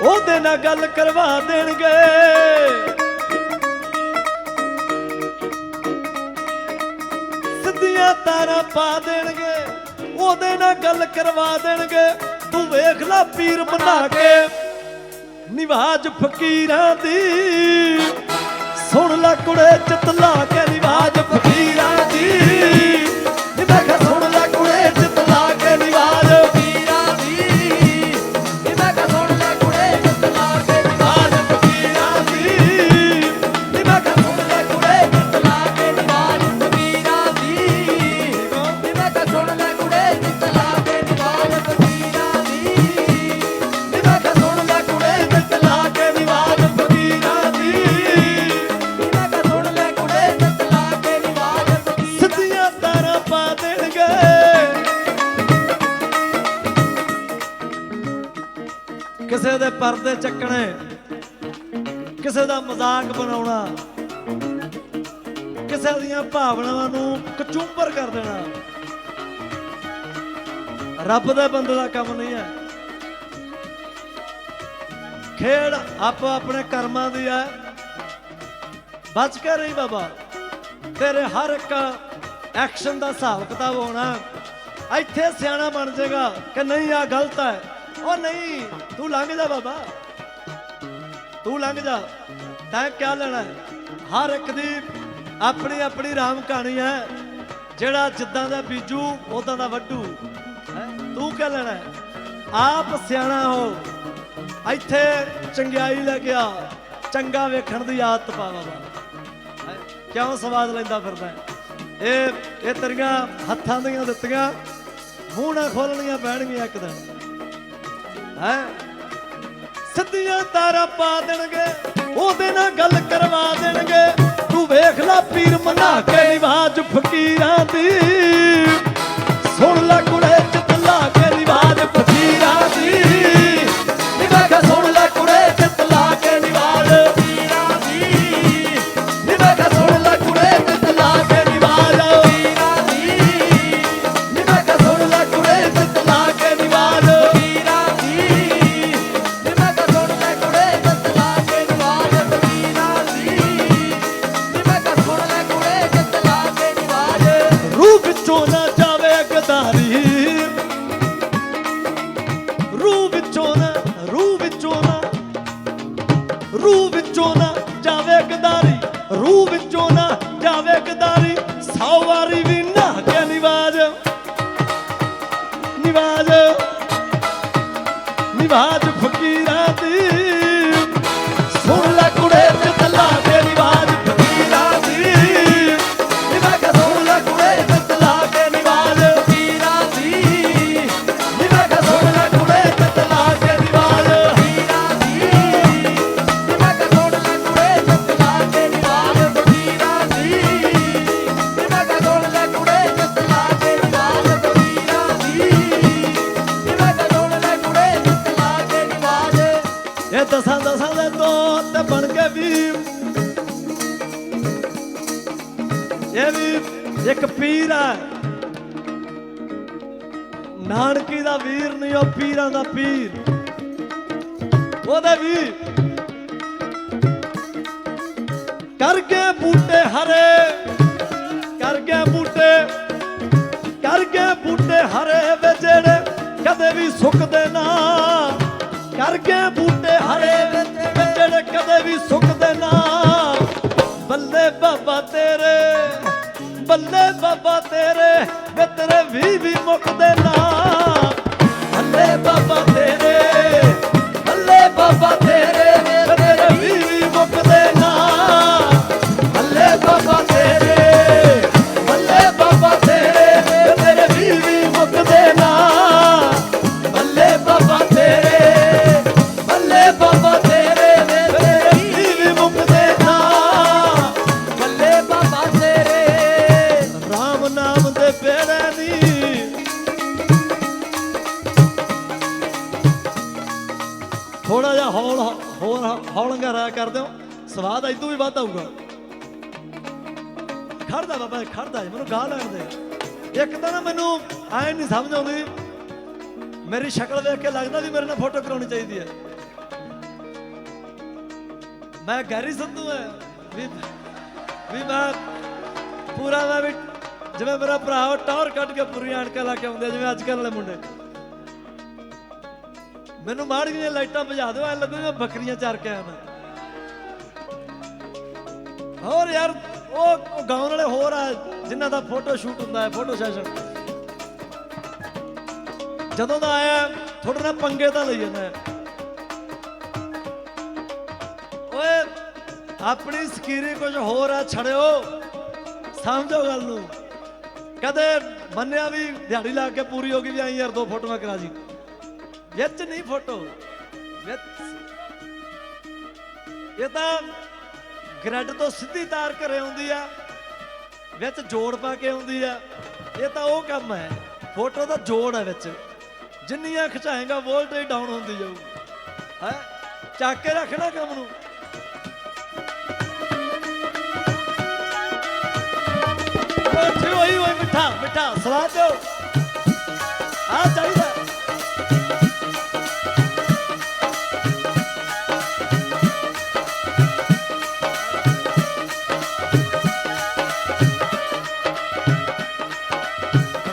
ਉਹਦੇ ਨਾਲ ਗੱਲ ਕਰਵਾ ਦੇਣਗੇ। ਸਿੱਧੀਆਂ ਤਾਰਾਂ ਪਾ ਦੇਣਗੇ, ਉਹਦੇ ਨਾਲ ਗੱਲ ਕਰਵਾ ਦੇਣਗੇ। ਤੂੰ ਵੇਖ ਲੈ ਪੀਰ ਬਣਾ ਕੇ। ਨਿਵਾਜ ਫਕੀਰਾਂ ਦੀ। ਸੁਣ ਲੈ ਕੁੜੇ ਚਤਲਾ ਕੇ ਨਿਵਾਜ। ਕਿਸੇ ਦੇ ਪਰਦੇ ਚੱਕਣੇ, ਕਿਸੇ ਦਾ ਮਜ਼ਾਕ ਬਣਾਉਣਾ, ਕਿਸੇ ਦੀਆਂ ਭਾਵਨਾਵਾਂ ਨੂੰ ਕਚੂੰਬਰ ਕਰ ਦੇਣਾ। ਰੱਬ ਦੇ ਬੰਦੇ ਦਾ ਕੰਮ ਨਹੀਂ ਹੈ। ਖੇਡ ਆਪੋ ਆਪਣੇ ਕਰਮਾਂ ਦੀ ਹੈ। ਬਚ ਕੇ ਰਹੀ ਬਾਬਾ। ਤੇਰੇ ਹਰ ਇੱਕ ਐਕਸ਼ਨ ਦਾ ਹਿਸਾਬ ਕਿਤਾਬ ਹੋਣਾ। ਇੱਥੇ ਸਿਆਣਾ ਬਣ ਜਾਏਗਾ ਕਿ ਨਹੀਂ ਆ ਗਲਤ ਹੈ। ਉਹ ਨਹੀਂ, ਤੂੰ ਲੰਘ ਜਾ ਬਾਬਾ। ਤੂੰ ਲੰਘ ਜਾ। ਤੈਂ ਕਿਆ ਲੈਣਾ ਹਰ ਇੱਕ ਦੀ ਆਪਣੀ ਆਪਣੀ ਰਾਮ ਕਹਾਣੀ ਹੈ। ਜਿਹੜਾ ਜਿੱਦਾਂ ਦਾ ਬੀਜੂ ਉਦਾਂ ਦਾ ਵੱਡੂ। ਹੈਂ? ਤੂੰ ਕਿਆ ਲੈਣਾ ਆਪ ਸਿਆਣਾ ਹੋ। ਇੱਥੇ ਚੰਗਿਆਈ ਲੈ ਕੇ ਆ। ਚੰਗਾ ਵੇਖਣ ਦੀ ਆਦਤ ਪਾ ਬਾਬਾ। ਹੈਂ? ਕਿਉਂ ਸਵਾਦ ਲੈਂਦਾ ਫਿਰਦਾ ਹੈ? ਇਹ ਇਹ ਤੇਰੀਆਂ ਹੱਥਾਂ ਦੀਆਂ ਦਿੱਤੀਆਂ। ਮੂੰਹ ਨਾ ਖੋਲਣੀਆਂ ਪੈਣਗੀਆਂ ਇੱਕ ਦਿਨ। ਹੈ? ਸਿੱਧੀਆਂ ਤਾਰਾਂ ਪਾ ਦੇਣਗੇ ਉਹਦੇ ਨਾਲ ਗੱਲ ਕਰਵਾ ਦੇਣਗੇ। ਤੂੰ ਵੇਖ ਲੈ ਪੀਰ ਮਨਾ ਕੇ ਨਿਵਾਜ ਫਕੀਰਾਂ ਦੀ। ਸੁਣ ਲੈ ਵਿੱਚੋਂ ਨਾ ਜਾਵੇ ਗਦਾਰੀ ਰੂਹ ਵਿੱਚੋਂ ਨਾ, ਰੂਹ ਵਿੱਚੋਂ ਨਾ, ਰੂਹ ਵਿੱਚੋਂ ਨਾ ਜਾਵੇ ਗਦਾਰੀ ਰੂਹ ਵਿੱਚੋਂ ਨਾ ਜਾਵੇ ਗਦਾਰੀ ਸੌ ਵਾਰੀ ਵੀ ਨਾ ਕੇ ਨਿਵਾਜ। ਨਿਵਾਜ। ਨਿਵਾਜ ਫਕੀਰਾਂ ਦੀ ਇਹ ਵੀ ਇੱਕ ਪੀਰ ਹੈ। ਨਾਨਕੀ ਦਾ ਵੀਰ ਨਹੀਂ, ਉਹ ਪੀਰਾਂ ਦਾ ਪੀਰ। ਉਹਦੇ ਵੀ ਕਰਕੇ ਬੂਟੇ ਹਰੇ, ਕਰਕੇ ਬੂਟੇ ਕਰਕੇ ਬੂਟੇ ਹਰੇ ਵੇ ਜਿਹੜੇ ਕਦੇ ਵੀ ਸੁੱਕਦੇ ਨਾ। ਕਰਕੇ ਬਾਬਾ ਤੇਰੇ ਵੇ ਵੀ ਵੀ ਮੁੱਕਦੇ ਨਾ। ਹੌਲੰਗਾ ਰਾਇਆ ਕਰ ਦਿਓ ਸਵਾਦ ਇਦੋਂ ਵੀ ਵੱਧ ਆਊਗਾ। ਖੜਦਾ ਬਾਬਾ ਖੜਦਾ ਮੈਨੂੰ ਗਾਹ ਲੈਣ ਦੇ। ਇੱਕ ਤਾਂ ਨਾ ਮੈਨੂੰ ਐ ਨਹੀਂ ਸਮਝ ਆਉਂਦੀ। ਮੇਰੀ ਸ਼ਕਲ ਵੇਖ ਕੇ ਲੱਗਦਾ ਵੀ ਮੇਰੇ ਨਾਲ ਫੋਟੋ ਕਰਾਉਣੀ ਚਾਹੀਦੀ ਹੈ। ਮੈਂ ਗੈਰੀ ਸੰਧੂ ਹੈ। ਵੀ ਵੀ ਮੈਂ ਪੂਰਾ ਮੈਂ ਵੀ, ਜਿਵੇਂ ਮੇਰਾ ਭਰਾ ਉਹ ਟੌਰ ਕੱਢ ਕੇ ਪੂਰੀਆਂ ਅਣਕਾਂ ਲਾ ਕੇ ਆਉਂਦੇ ਜਿਵੇਂ ਅੱਜ ਕੱਲ੍ਹ ਵਾਲੇ ਮੁੰਡੇ। ਮੈਨੂੰ ਮਾੜ ਗਈਆਂ ਲਾਈਟਾਂ ਬੁਝਾ ਦਿਓ, ਐ ਲੱਗੂ ਮੈਂ ਬੱਕਰੀਆਂ ਚਰ ਕੇ ਆਇਆ ਮੈਂ ਹੋਰ ਯਾਰ, ਉਹ ਗਾਉਣ ਵਾਲੇ ਹੋਰ ਆ, ਜਿਨ੍ਹਾਂ ਦਾ ਫੋਟੋ ਸ਼ੂਟ ਹੁੰਦਾ ਹੈ, ਫੋਟੋ ਸੈਸ਼ਨ। ਜਦੋਂ ਦਾ ਆਇਆ ਥੋੜੇ ਨਾਲ ਪੰਗੇ ਤਾਂ ਲਈ ਜਾਂਦਾ ਓਏ, ਆਪਣੀ ਸਕੀਰੀ ਕੁਝ ਹੋਰ ਆ ਛੜਿਓ ਸਮਝੋ ਗੱਲ ਨੂੰ। ਕਦੇ ਮੰਨਿਆ ਵੀ ਦਿਹਾੜੀ ਲਾ ਕੇ ਪੂਰੀ ਹੋ ਗਈ ਵੀ ਆਈ ਯਾਰ ਦੋ ਫੋਟੋਆਂ ਕਰਾ ਜੀ ਵਿੱਚ ਨਹੀਂ ਫੋਟੋ। ਵਿੱਚ। ਇਹ ਤਾਂ ਗ੍ਰਿਡ ਤੋਂ ਸਿੱਧੀ ਤਾਰ ਘਰੇ ਆਉਂਦੀ ਆ। ਵਿੱਚ ਜੋੜ ਪਾ ਕੇ ਆਉਂਦੀ ਆ। ਇਹ ਤਾਂ ਉਹ ਕੰਮ ਹੈ। ਫੋਟੋ ਦਾ ਜੋੜ ਹੈ ਵਿੱਚ। ਜਿੰਨੀਆਂ ਖਿਚਾਏਗਾ ਵੋਲਟੇਜ ਡਾਊਨ ਹੁੰਦੀ ਜਾਊ ਹੈ? ਚੱਕ ਕੇ ਰੱਖਣਾ ਕੰਮ ਨੂੰ। ਹੋਈ ਹੋਈ ਮਿੱਠਾ ਮਿੱਠਾ, ਸਲਾਹ ਦਿਓ। ਆ ਚਾਹੀਦਾ।